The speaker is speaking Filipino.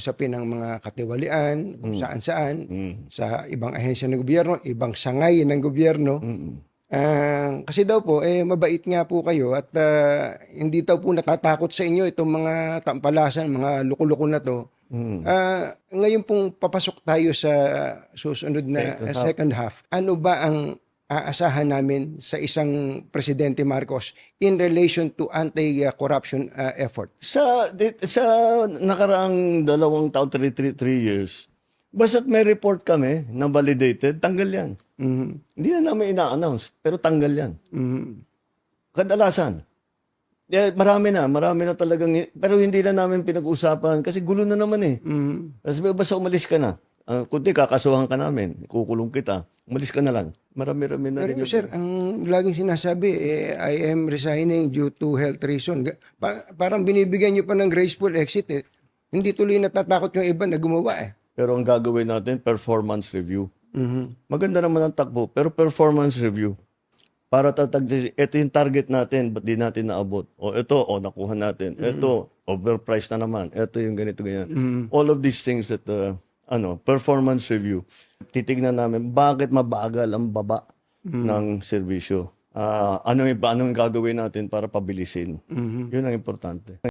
usapin ng mga katiwalian, kung saan-saan, Mm. sa ibang ahensya ng gobyerno, ibang sangay ng gobyerno. Mm. Ah, kasi daw po, eh, mabait nga po kayo at ah, hindi daw po natatakot sa inyo itong mga tampalasan, mga luko-luko na to. Mm. Ah, ngayon pong papasok tayo sa susunod na Second half. second half. Ano ba ang aasahan namin sa isang Presidente Marcos in relation to anti-corruption ah, effort? Sa, sa nakaraang dalawang taon, three, three, three years, basta't may report kami na validated, tanggal yan. Mhm. Hindi na namin ina-announce, pero tanggal yan. Mhm. Kadalasan. Eh, marami na, marami na talagang, pero hindi na namin pinag-usapan kasi gulo na naman eh. Mhm. Kasi basta umalis ka na. Uh, kundi kakasuhan ka namin, kukulong kita. Umalis ka na lang. Marami-rami na rin Pero sir, ang laging sinasabi, eh, I am resigning due to health reason. Pa- parang binibigyan nyo pa ng graceful exit eh. Hindi tuloy natatakot yung iba na gumawa eh. Pero ang gagawin natin, performance review. Mhm. Maganda naman ang takbo, pero performance review. Para tatag, ito yung target natin, ba't di natin naabot? O ito, o nakuha natin. Ito, overpriced na naman. Ito yung ganito, ganyan. All of these things that, uh, ano, performance review. Titignan namin, bakit mabagal ang baba ng serbisyo? Ah, ano yung, ano yung gagawin natin para pabilisin? Yun ang importante.